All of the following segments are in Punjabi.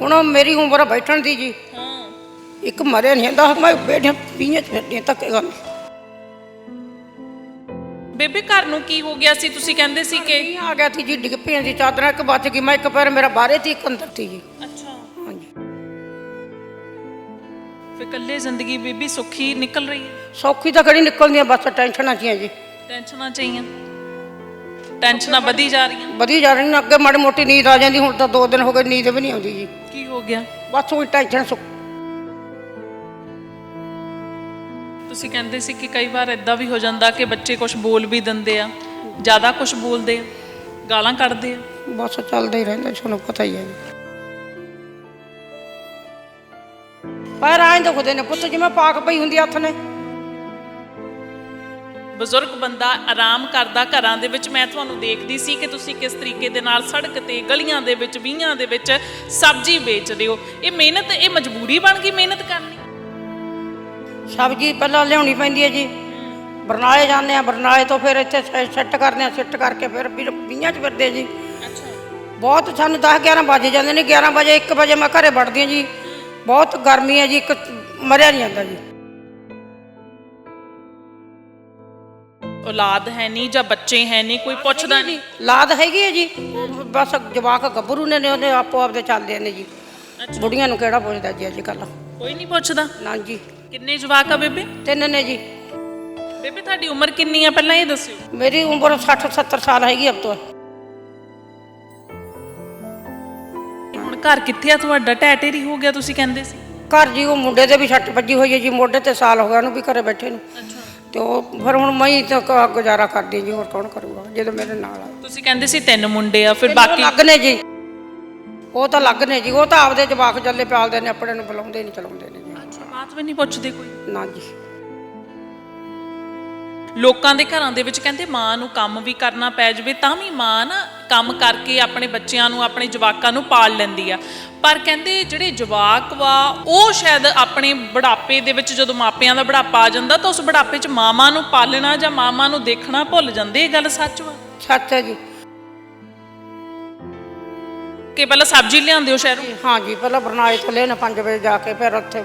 ਹੁਣ ਮੇਰੀ ਉਮਰ ਬੈਠਣ ਦੀ ਜੀ। ਹਾਂ। ਇੱਕ ਮਰੇ ਨਹੀਂ ਹੁੰਦਾ ਮੈਂ ਬੈਠੇ ਪੀਣੇ ਗਾਂ ਬੇਬੇ ਘਰ ਨੂੰ ਕੀ ਹੋ ਗਿਆ ਸੀ? ਤੁਸੀਂ ਕਹਿੰਦੇ ਸੀ ਕਿ ਆ ਗਿਆ ਸੀ ਜੀ ਡਿੱਗ ਪਈਆਂ ਦੀ ਚਾਦਰਾਂ ਇੱਕ ਬਚ ਗਈ। ਮੈਂ ਇੱਕ ਪੈਰ ਮੇਰਾ ਬਾਹਰੇ ਸੀ ਇੱਕ ਅੰਦਰ ਸੀ ਜੀ। ਅੱਛਾ। ਹਾਂਜੀ। ਫਿਰ ਇਕੱਲੇ ਜ਼ਿੰਦਗੀ ਬੇਬੀ ਸੁੱਖੀ ਨਿਕਲ ਰਹੀ ਹੈ? ਸੌਖੀ ਤਾਂ ਕਿਹੜੀ ਨਿਕਲਦੀਆਂ ਬਸ ਟੈਨਸ਼ਨਾਂ ਚੀਆਂ ਜੀ। ਟੈਨਸ਼ਨਾਂ ਚਾਹੀਆਂ ਟੈਨਸ਼ਨਾਂ ਵਧੀ ਜਾ ਰਹੀਆਂ? ਵਧੀ ਜਾ ਰਹੀ ਨੇ ਅੱਗੇ ਮਾੜੀ ਮੋਟੀ ਨੀਂਦ ਆ ਜਾਂਦੀ ਹੁਣ ਤਾਂ ਦੋ ਦਿਨ ਹੋ ਗਏ ਨੀਂਦ ਵੀ ਨਹੀਂ ਆਉਂਦੀ ਜੀ। ਕੀ ਹੋ ਗਿਆ? ਬਸ ਉਹੀ ਟੈਨਸ਼ਨ ਸੁੱਕ ਤੁਸੀਂ ਕਹਿੰਦੇ ਸੀ ਕਿ ਕਈ ਵਾਰ ਇਦਾਂ ਵੀ ਹੋ ਜਾਂਦਾ ਕਿ ਬੱਚੇ ਕੁਝ ਬੋਲ ਵੀ ਦਿੰਦੇ ਆ ਜ਼ਿਆਦਾ ਕੁਝ ਬੋਲਦੇ ਆ ਗਾਲਾਂ ਕੱਢਦੇ ਆ। ਬਸ ਚੱਲਦਾ ਹੀ ਰਹਿੰਦਾ ਤੁਹਾਨੂੰ ਪਤਾ ਹੀ ਹੈ ਜੀ। ਪਰ ਆਂ ਦੁਖਦੇ ਨੇ ਪੁੱਤ ਜਿਵੇਂ ਪਾਕ ਪਈ ਹੁੰਦੀ ਹੱਥ ਨੇ। ਬਜ਼ੁਰਗ ਬੰਦਾ ਆਰਾਮ ਕਰਦਾ ਘਰਾਂ ਦੇ ਵਿੱਚ ਮੈਂ ਤੁਹਾਨੂੰ ਦੇਖਦੀ ਸੀ ਕਿ ਤੁਸੀਂ ਕਿਸ ਤਰੀਕੇ ਦੇ ਨਾਲ ਸੜਕ ਤੇ ਗਲੀਆਂ ਦੇ ਵਿੱਚ ਵੀਆਂ ਦੇ ਵਿੱਚ ਸਬਜ਼ੀ ਵੇਚਦੇ ਹੋ। ਇਹ ਮਿਹਨਤ ਇਹ ਮਜਬੂਰੀ ਬਣ ਗਈ ਮਿਹਨਤ ਕਰਨੀ। ਸਬਜ਼ੀ ਪਹਿਲਾਂ ਲਿਆਉਣੀ ਪੈਂਦੀ ਹੈ ਜੀ। ਬਰਨਾਲੇ ਜਾਂਦੇ ਆ ਬਰਨਾਲੇ ਤੋਂ ਫਿਰ ਇੱਥੇ ਸੈੱਟ ਕਰਦੇ ਆ ਸੈੱਟ ਕਰਕੇ ਫਿਰ ਵੀ ਵੀਆਂ ਚ ਫਿਰਦੇ ਜੀ। ਅੱਛਾ। ਬਹੁਤ ਸਾਨੂੰ 10 11 ਵਜੇ ਜਾਂਦੇ ਨੇ 11 ਵਜੇ 1 ਵਜੇ ਮੈਂ ਘਰੇ ਵੜਦੀ ਹਾਂ ਜੀ। ਬਹੁਤ ਗਰਮੀ ਹੈ ਜੀ ਇੱਕ ਮਰਿਆ ਨਹੀਂ ਜਾਂਦਾ ਜੀ। ਔਲਾਦ ਹੈ ਨਹੀਂ ਜਾਂ ਬੱਚੇ ਹੈ ਨਹੀਂ ਕੋਈ ਪੁੱਛਦਾ ਨਹੀਂ ਲਾਦ ਹੈਗੀ ਹੈ ਜੀ। ਬਸ ਜਵਾਕ ਗੱਭਰੂ ਨੇ ਨੇ ਉਹਦੇ ਆਪੋ ਆਪਦੇ ਚੱਲਦੇ ਨੇ ਜੀ। ਬੁੜੀਆਂ ਨੂੰ ਕਿਹੜਾ ਪੁੱਛਦਾ ਜੀ ਅੱਜ ਕੱਲ ਕੋਈ ਨਹੀਂ ਪੁੱਛਦਾ। ਨਾ ਜੀ। ਕਿੰਨੇ ਜਵਾਕ ਆ ਬੇਬੇ? ਤਿੰਨ ਨੇ ਜੀ। ਬੇਬੇ ਤੁਹਾਡੀ ਉਮਰ ਕਿੰਨੀ ਆ? ਪਹਿਲਾਂ ਇਹ ਦੱਸਿਓ। ਮੇਰੀ ਉਮਰ 60 70 ਸਾਲ ਹੈਗੀ ਅਬ ਤੋਂ। ਹੁਣ ਘਰ ਕਿੱਥੇ ਆ ਤੁਹਾਡਾ? ਟੈਟੇਰੀ ਹੋ ਗਿਆ ਤੁਸੀਂ ਕਹਿੰਦੇ ਸੀ। ਘਰ ਜੀ ਉਹ ਮੁੰਡੇ ਦੇ ਵੀ ਛੱਟ ਵੱਜੀ ਹੋਈ ਹੈ ਜੀ। ਮੋਢੇ ਤੇ ਸਾਲ ਹੋ ਗਿਆ ਉਹਨੂੰ ਵੀ ਘਰੇ ਬੈਠੇ ਨੂੰ। ਅੱਛਾ। ਤੇ ਉਹ ਫਿਰ ਹੁਣ ਮੈਂ ਹੀ ਤਾਂ ਕ- ਗੁਜ਼ਾਰਾ ਕਰਦੀ ਜੀ ਹੋਰ ਕੌਣ ਕਰੂਗਾ? ਜਦੋਂ ਮੇਰੇ ਨਾਲ ਆ ਤੁਸੀਂ ਕਹਿੰਦੇ ਸੀ ਤਿੰਨ ਮੁੰਡੇ ਆ ਫਿਰ ਬਾਕੀ ਲੱਗ ਨੇ ਜੀ। ਉਹ ਤਾਂ ਲੱਗ ਨੇ ਜੀ ਉਹ ਤਾਂ ਆਪਦੇ ਜਵਾਕ ਜੱਲੇ ਪਾਲਦੇ ਨੇ ਆਪਣੇ ਨੂੰ ਬੁਲਾਉਂਦੇ ਨਹੀਂ ਚਲਾਉਂਦੇ ਨੇ ਜੀ। ਅੱਛਾ ਬਾਤ ਵੀ ਨਹੀਂ ਪੁੱਛਦੇ ਕੋਈ? ਨਾ ਜੀ। ਲੋਕਾਂ ਦੇ ਘਰਾਂ ਦੇ ਵਿੱਚ ਕਹਿੰਦੇ ਮਾਂ ਨੂੰ ਕੰਮ ਵੀ ਕਰਨਾ ਪੈ ਜਾਵੇ ਤਾਂ ਵੀ ਮਾਂ ਨਾ ਕੰਮ ਕਰਕੇ ਆਪਣੇ ਬੱਚਿਆਂ ਨੂੰ ਆਪਣੇ ਜਵਾਕਾਂ ਨੂੰ ਪਾਲ ਲੈਂਦੀ ਆ। ਪਰ ਕਹਿੰਦੇ ਜਿਹੜੇ ਜਵਾਕ ਵਾ ਉਹ ਸ਼ਾਇਦ ਆਪਣੇ ਬੁਢਾਪੇ ਦੇ ਵਿੱਚ ਜਦੋਂ ਮਾਪਿਆਂ ਦਾ ਬੁਢਾਪਾ ਆ ਜਾਂਦਾ ਤਾਂ ਉਸ ਬੁਢਾਪੇ 'ਚ ਮਾਵਾਂ ਨੂੰ ਪਾਲਣਾ ਜਾਂ ਮਾਵਾਂ ਨੂੰ ਦੇਖਣਾ ਭੁੱਲ ਜਾਂਦੇ ਇਹ ਗੱਲ ਸੱਚ ਵਾ? ਸੱਚ ਹੈ ਜੀ। ਕਿ ਪਹਿਲਾਂ ਸਬਜ਼ੀ ਲਿਆਉਂਦੇ ਹੋ ਸ਼ਹਿਰੋਂ? ਹਾਂ ਜੀ ਪਹਿਲਾਂ ਬਰਨਾਲੇ ਤੋਂ ਲੈਣ 5 ਵਜੇ ਜਾ ਕੇ ਫਿਰ ਉੱਥੇ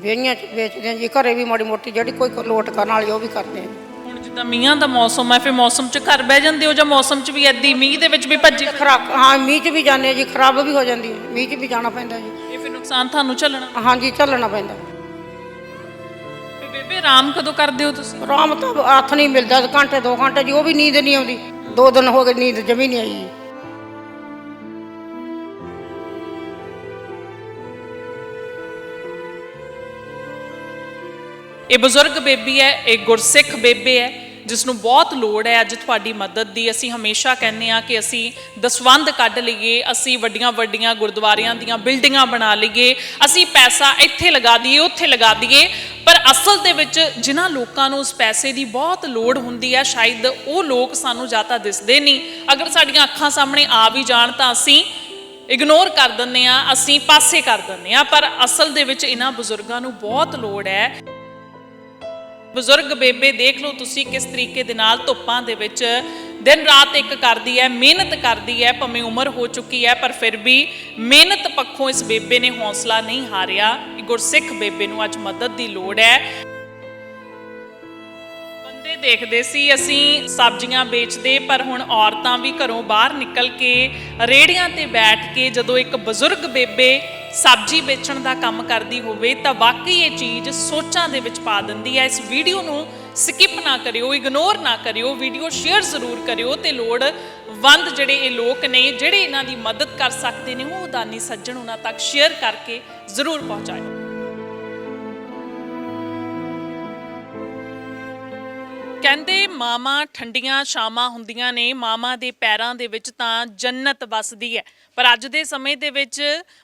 ਵੇਹੀਆਂ ਚ ਵੇਚਦੇ ਹਾਂ ਜੀ ਘਰੇ ਵੀ ਮਾੜੀ ਮੋਟੀ ਜਿਹੜੀ ਕੋਈ ਲੋਟ ਕਰਨ ਵਾਲੀ ਉਹ ਵੀ ਕਰਦੇ ਹੁਣ ਜਿੱਦਾਂ ਮੀਂਹਾਂ ਦਾ ਮੌਸਮ ਹੈ ਫਿਰ ਮੌਸਮ 'ਚ ਘਰ ਬਹਿ ਜਾਂਦੇ ਹੋ ਜਾਂ ਮੌਸਮ 'ਚ ਵੀ ਐਦੀ ਮੀਂਹ ਦੇ ਵਿੱਚ ਵੀ ਭੱਜੇ ਹਾਂ ਮੀਂਹ ਚ ਵੀ ਜਾਂਦੇ ਹਾਂ ਜੀ ਖਰਾਬ ਵੀ ਹੋ ਜਾਂਦੀ ਹੈ ਮੀਂਹ ਚ ਵੀ ਜਾਣਾ ਪੈਂਦਾ ਜੀ। ਇਹ ਫਿਰ ਨੁਕਸਾਨ ਤੁਹਾਨੂੰ ਝੱਲਣਾ? ਹਾਂ ਜੀ ਚੱਲਣਾ ਪੈਂਦਾ। ਫਿਰ ਬੇਬੇ ਆਰਾਮ ਕਦੋਂ ਕਰਦੇ ਹੋ ਤੁਸੀਂ? ਆਰਾਮ ਤਾਂ ਹੱਥ ਨਹੀਂ ਮਿਲਦਾ ਘੰਟੇ ਦੋ ਘੰਟੇ ਜੀ ਉਹ ਵੀ ਨੀਂਦ ਨਹੀਂ ਆਉਂਦੀ। ਦੋ ਦਿਨ ਹੋ ਗਏ ਨੀਂਦ ਜਮੀ ਨਹੀਂ ਆਈ ਜੀ। ਇਹ ਬਜ਼ੁਰਗ ਬੇਬੀ ਹੈ, ਇਹ ਗੁਰਸਿੱਖ ਬੇਬੇ ਹੈ ਜਿਸ ਨੂੰ ਬਹੁਤ ਲੋੜ ਹੈ ਅੱਜ ਤੁਹਾਡੀ ਮਦਦ ਦੀ। ਅਸੀਂ ਹਮੇਸ਼ਾ ਕਹਿੰਦੇ ਆ ਕਿ ਅਸੀਂ ਦਸਵੰਧ ਕੱਢ ਲਈਏ, ਅਸੀਂ ਵੱਡੀਆਂ ਵੱਡੀਆਂ ਗੁਰਦੁਆਰਿਆਂ ਦੀਆਂ ਬਿਲਡਿੰਗਾਂ ਬਣਾ ਲਈਏ, ਅਸੀਂ ਪੈਸਾ ਇੱਥੇ ਲਗਾ ਦਈਏ, ਉੱਥੇ ਲਗਾ ਦਈਏ, ਪਰ ਅਸਲ ਦੇ ਵਿੱਚ ਜਿਨ੍ਹਾਂ ਲੋਕਾਂ ਨੂੰ ਉਸ ਪੈਸੇ ਦੀ ਬਹੁਤ ਲੋੜ ਹੁੰਦੀ ਹੈ, ਸ਼ਾਇਦ ਉਹ ਲੋਕ ਸਾਨੂੰ ਜਾਂ ਤਾਂ ਦਿਸਦੇ ਨਹੀਂ। ਅਗਰ ਸਾਡੀਆਂ ਅੱਖਾਂ ਸਾਹਮਣੇ ਆ ਵੀ ਜਾਣ ਤਾਂ ਅਸੀਂ ਇਗਨੋਰ ਕਰ ਦਿੰਦੇ ਆ ਅਸੀਂ ਪਾਸੇ ਕਰ ਦਿੰਦੇ ਆ ਪਰ ਅਸਲ ਦੇ ਵਿੱਚ ਇਹਨਾਂ ਬਜ਼ੁਰਗਾਂ ਨੂੰ ਬਹੁਤ ਲੋੜ ਹੈ। ਬਜ਼ੁਰਗ ਬੇਬੇ, ਦੇਖ ਲਓ ਤੁਸੀਂ ਕਿਸ ਤਰੀਕੇ ਦੇ ਨਾਲ ਧੁੱਪਾਂ ਦੇ ਵਿੱਚ ਦਿਨ ਰਾਤ ਇੱਕ ਕਰਦੀ ਹੈ, ਮਿਹਨਤ ਕਰਦੀ ਹੈ, ਭਾਵੇਂ ਉਮਰ ਹੋ ਚੁੱਕੀ ਹੈ, ਪਰ ਫਿਰ ਵੀ ਮਿਹਨਤ ਪੱਖੋਂ ਇਸ ਬੇਬੇ ਨੇ ਹੌਸਲਾ ਨਹੀਂ ਹਾਰਿਆ। ਗੁਰਸਿੱਖ ਬੇਬੇ ਨੂੰ ਅੱਜ ਮਦਦ ਦੀ ਲੋੜ ਹੈ। ਬੰਦੇ ਦੇਖਦੇ ਸੀ, ਅਸੀਂ ਸਬਜ਼ੀਆਂ ਵੇਚਦੇ, ਪਰ ਹੁਣ ਔਰਤਾਂ ਵੀ ਘਰੋਂ ਬਾਹਰ ਨਿਕਲ ਕੇ ਰੇੜੀਆਂ ਤੇ ਬੈਠ ਕੇ ਜਦੋਂ ਇੱਕ ਬਜ਼ੁਰਗ ਬੇਬੇ ਸਬਜ਼ੀ ਵੇਚਣ ਦਾ ਕੰਮ ਕਰਦੀ ਹੋਵੇ ਤਾਂ ਵਾਕਈ ਇਹ ਚੀਜ਼ ਸੋਚਾਂ ਦੇ ਵਿੱਚ ਪਾ ਦਿੰਦੀ ਹੈ। ਇਸ ਵੀਡੀਓ ਨੂੰ ਸਕਿਪ ਨਾ ਕਰਿਓ ਇਗਨੋਰ ਨਾ ਕਰਿਓ, ਵੀਡੀਓ ਸ਼ੇਅਰ ਜ਼ਰੂਰ ਕਰਿਓ ਤੇ ਲੋੜ ਵੰਦ ਜਿਹੜੇ ਇਹ ਲੋਕ ਨੇ, ਜਿਹੜੇ ਇਹਨਾਂ ਦੀ ਮਦਦ ਕਰ ਸਕਦੇ ਨੇ, ਉਹ ਦਾਨੀ ਸੱਜਣ ਉਹਨਾਂ ਤੱਕ ਸ਼ੇਅਰ ਕਰਕੇ ਜ਼ਰੂਰ ਪਹੁੰਚਾਇਓ। ਕਹਿੰਦੇ ਮਾਮਾ ਠੰਡੀਆਂ ਸ਼ਾਮਾਂ ਹੁੰਦੀਆਂ ਨੇ ਮਾਮਾ ਦੇ ਪੈਰਾਂ ਦੇ ਵਿੱਚ ਤਾਂ ਜੰਨਤ ਵਸਦੀ ਹੈ। ਪਰ ਅੱਜ ਦੇ ਸਮੇਂ ਦੇ ਵਿੱਚ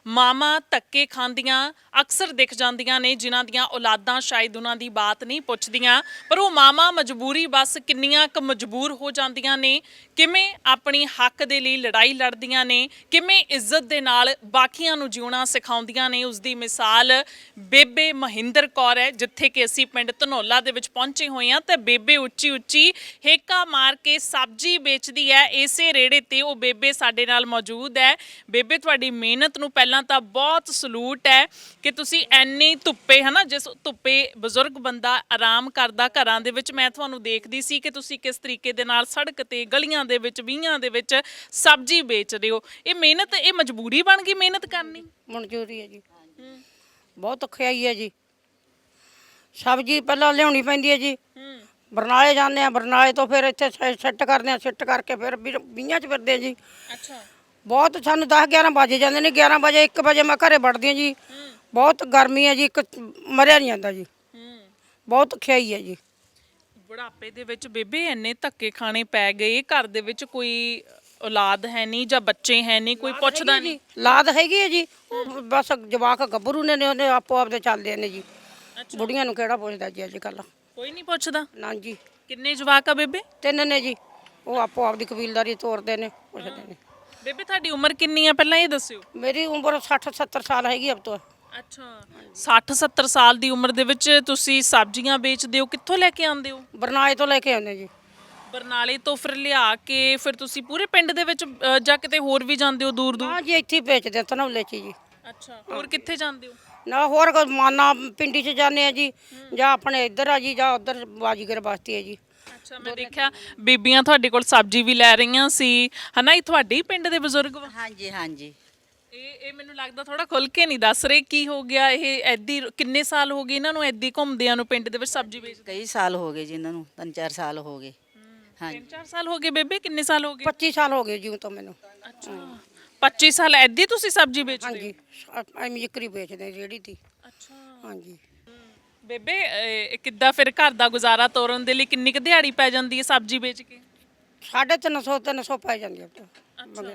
ਮਾਮਾ ਧੱਕੇ ਖਾਂਦੀਆਂ ਅਕਸਰ ਦਿਖ ਜਾਂਦੀਆਂ ਨੇ, ਜਿਨ੍ਹਾਂ ਦੀਆਂ ਔਲਾਦਾਂ ਸ਼ਾਇਦ ਉਹਨਾਂ ਦੀ ਬਾਤ ਨਹੀਂ ਪੁੱਛਦੀਆਂ। ਪਰ ਉਹ ਮਾਮਾ ਮਜਬੂਰੀ ਬਸ ਕਿੰਨੀਆਂ ਕੁ ਮਜਬੂਰ ਹੋ ਜਾਂਦੀਆਂ ਨੇ ਕਿਵੇਂ ਆਪਣੀ ਹੱਕ ਦੇ ਲਈ ਲੜਾਈ ਲੜਦੀਆਂ ਨੇ, ਕਿਵੇਂ ਇੱਜ਼ਤ ਦੇ ਨਾਲ ਬਾਕੀਆਂ ਨੂੰ ਜਿਉਣਾ ਸਿਖਾਉਂਦੀਆਂ ਨੇ ਉਸ ਦੀ ਮਿਸਾਲ ਬੇਬੇ ਮਹਿੰਦਰ ਕੌਰ ਹੈ, ਜਿੱਥੇ ਕਿ ਅਸੀਂ ਪਿੰਡ ਧਨੌਲਾ ਦੇ ਵਿੱਚ ਪਹੁੰਚੇ ਹੋਏ ਹਾਂ ਤੇ ਬੇਬੇ ਉੱਚੀ ਉੱਚੀ ਹੇਕਾ ਮਾਰ ਕੇ ਸਬਜ਼ੀ ਵੇਚਦੀ ਹੈ, ਇਸੇ ਰੇੜੇ ਤੇ ਉਹ ਬੇਬੇ ਸਾਡੇ ਨਾਲ ਮੌਜੂਦ ਹੈ। ਬੇਬੇ, ਤੁਹਾਡੀ ਮਿਹਨਤ ਨੂੰ ਪਹਿਲਾਂ ਤਾਂ ਬਹੁਤ ਸਲੂਟ ਹੈ ਕਿ ਤੁਸੀਂ ਐਨੀ ਧੁੱਪੇ, ਹਨਾ, ਜਿਸ ਧੁੱਪੇ ਬਜ਼ੁਰਗ ਬੰਦਾ ਆਰਾਮ ਕਰਦਾ ਘਰਾਂ ਦੇ ਵਿੱਚ, ਮੈਂ ਤੁਹਾਨੂੰ ਦੇਖਦੀ ਸੀ ਕਿ ਤੁਸੀਂ ਕਿਸ ਤਰੀਕੇ ਦੇ ਨਾਲ ਸੜਕ ਤੇ ਗਲੀਆਂ ਦੇ ਵਿੱਚ ਵੀਹਾਂ ਦੇ ਵਿੱਚ ਸਬਜ਼ੀ ਵੇਚਦੇ ਹੋ। ਇਹ ਮਿਹਨਤ ਇਹ ਮਜਬੂਰੀ ਬਣ ਗਈ ਮਿਹਨਤ ਕਰਨੀ? ਮਨਜ਼ੂਰੀ ਹੈ ਜੀ। ਬਹੁਤ ਔਖਿਆਈ ਹੈ ਜੀ। ਸਬਜ਼ੀ ਪਹਿਲਾਂ ਲਿਆਉਣੀ ਪੈਂਦੀ ਹੈ ਜੀ। ਬਰਨਾਲੇ ਜਾਂਦੇ ਆ ਬਰਨਾਲੇ ਤੋਂ ਫਿਰ ਇੱਥੇ ਸੈੱਟ ਕਰਦੇ ਆ ਸੈੱਟ ਕਰਕੇ ਫਿਰ ਵੀ- ਵੀਹਾਂ ਚ ਫਿਰਦੇ ਆ ਜੀ। ਅੱਛਾ। ਬਹੁਤ ਸਾਨੂੰ 10 11 ਵਜੇ ਜਾਂਦੇ ਨੇ 11 ਵਜੇ 1 ਵਜੇ ਮੈਂ ਘਰੇ ਵੜਦੀ ਹਾਂ ਜੀ। ਬਹੁਤ ਗਰਮੀ ਹੈ ਜੀ ਇੱਕ ਮਰਿਆ ਨਹੀਂ ਜਾਂਦਾ ਜੀ। ਬਹੁਤ ਔਖਿਆਈ ਹੈ ਜੀ। ਬੁਢਾਪੇ ਦੇ ਵਿੱਚ ਬੇਬੇ ਇੰਨੇ ਧੱਕੇ ਖਾਣੇ ਪੈ ਗਏ ਘਰ ਦੇ ਵਿੱਚ ਕੋਈ ਔਲਾਦ ਹੈ ਨਹੀਂ ਜਾਂ ਬੱਚੇ ਹੈ ਨਹੀਂ ਕੋਈ ਪੁੱਛਦਾ ਨਹੀਂ। ਲਾਦ ਹੈਗੀ ਹੈ ਜੀ। ਉਹ ਬਸ ਜਵਾਕ ਗੱਭਰੂ ਨੇ ਨੇ ਉਹਨੇ ਆਪੋ ਆਪਦੇ ਚੱਲਦੇ ਨੇ ਜੀ। ਬੁੜੀਆਂ ਨੂੰ ਕਿਹੜਾ ਪੁੱਛਦਾ ਜੀ ਅੱਜ ਕੱਲ ਕੋਈ ਨਹੀਂ ਪੁੱਛਦਾ। ਨਾ ਜੀ। ਕਿੰਨੇ ਜਵਾਕ ਆ ਬੇਬੇ? ਤਿੰਨ ਨੇ ਜੀ। ਉਹ ਆਪੋ ਆਪਦੀ ਕਬੀਲਦਾਰੀ ਤੋਰਦੇ ਨੇ ਪੁੱਛਦੇ ਨੇ। ਬੇਬੇ ਤੁਹਾਡੀ ਉਮਰ ਕਿੰਨੀ ਆ? ਪਹਿਲਾਂ ਇਹ ਦੱਸਿਓ। ਮੇਰੀ ਉਮਰ 60 70 ਸਾਲ ਹੈਗੀ ਅਬ ਤੋਂ। ਅੱਛਾ। 60 70 ਸਾਲ ਦੀ ਉਮਰ ਦੇ ਵਿੱਚ ਤੁਸੀਂ ਸਬਜ਼ੀਆਂ ਵੇਚਦੇ ਹੋ ਕਿੱਥੋਂ ਲੈ ਕੇ ਆਉਂਦੇ ਹੋ? ਬਰਨਾਲੇ ਤੋਂ ਲੈ ਕੇ ਆਉਂਦੇ ਜੀ। ਬਰਨਾਲੇ ਤੋਂ ਫਿਰ ਲਿਆ ਕੇ ਫਿਰ ਤੁਸੀਂ ਪੂਰੇ ਪਿੰਡ ਦੇ ਵਿੱਚ ਅ, ਜਾਂ ਕਿਤੇ ਹੋਰ ਵੀ ਜਾਂਦੇ ਹੋ ਦੂਰ ਦੂਰ? ਹਾਂ ਜੀ ਇੱਥੇ ਹੀ ਵੇਚਦੇ ਤਨੌਲੇ ਚ ਜੀ। ਅੱਛਾ ਹੋਰ ਕਿੱਥੇ ਜਾਂਦੇ ਹੋ? ਨਾ ਹੋਰ ਕੋਈ ਮਾਨਾ ਪਿੰਡੀ ਚ ਜਾਂਦੇ ਆ ਜੀ ਜਾਂ ਆਪਣੇ ਇੱਧਰ ਆ ਜੀ ਜਾਂ ਉੱਧਰ ਬਾਜੀਗਰ ਬਸਤੀ ਹੈ ਜੀ। ਅੱਛਾ ਮੈਂ ਦੇਖਿਆ ਬੀਬੀਆਂ ਤੁਹਾਡੇ ਕੋਲ ਸਬਜ਼ੀ ਵੀ ਲੈ ਰਹੀਆਂ ਸੀ। ਹਨਾ ਇਹ ਤੁਹਾਡੇ ਹੀ ਪਿੰਡ ਦੇ ਬਜ਼ੁਰਗ ਵਾ? ਹਾਂਜੀ ਹਾਂਜੀ। ਇਹ ਇਹ ਮੈਨੂੰ ਲੱਗਦਾ ਥੋੜਾ ਖੁੱਲ ਕੇ ਨਹੀਂ ਦੱਸ ਰਹੇ ਕੀ ਹੋ ਗਿਆ ਇਹ ਐਦੀ ਕਿੰਨੇ ਸਾਲ ਹੋ ਗਏ ਇਹਨਾਂ ਨੂੰ ਐਦੀ ਘੁੰਮਦਿਆਂ ਨੂੰ ਪਿੰਡ ਦੇ ਵਿੱਚ ਸਬਜ਼ੀ ਵੇਚਦੇ ਕਈ ਸਾਲ ਹੋ ਗਏ ਜੀ ਇਹਨਾਂ ਨੂੰ ਤਿੰਨ ਚਾਰ ਸਾਲ ਹੋ ਗਏ। ਹਾਂਜੀ। ਤਿੰਨ ਚਾਰ ਸਾਲ ਹੋ ਗਏ ਬੇਬੇ ਕਿੰਨੇ ਸਾਲ ਹੋ ਗਏ? 25 ਸਾਲ ਹੋ ਗਏ ਜੀ ਤੋਂ ਮੈਨੂੰ। ਅੱਛਾ 25 ਸਾਲ ਐਦੀ ਤੁਸੀਂ ਸਬਜ਼ੀ ਵੇਚਦੇ ਹਾਂਜੀ ਐਵੇਂ ਜਿਕਰੀ ਵੇਚਦੇ ਜਿਹੜੀ ਤੀ। ਅੱਛਾ। ਹਾਂਜੀ। ਬੇਬੇ ਇਹ ਕਿੱਦਾਂ ਫਿਰ ਘਰ ਦਾ ਗੁਜ਼ਾਰਾ ਤੋਰਨ ਦੇ ਲਈ ਕਿੰਨੀ ਕੁ ਦਿਹਾੜੀ ਪੈ ਜਾਂਦੀ ਹੈ ਸਬਜ਼ੀ ਵੇਚ ਕੇ? ਸਾਢੇ 300 300 ਪੈ ਜਾਂਦੀ ਹੈ।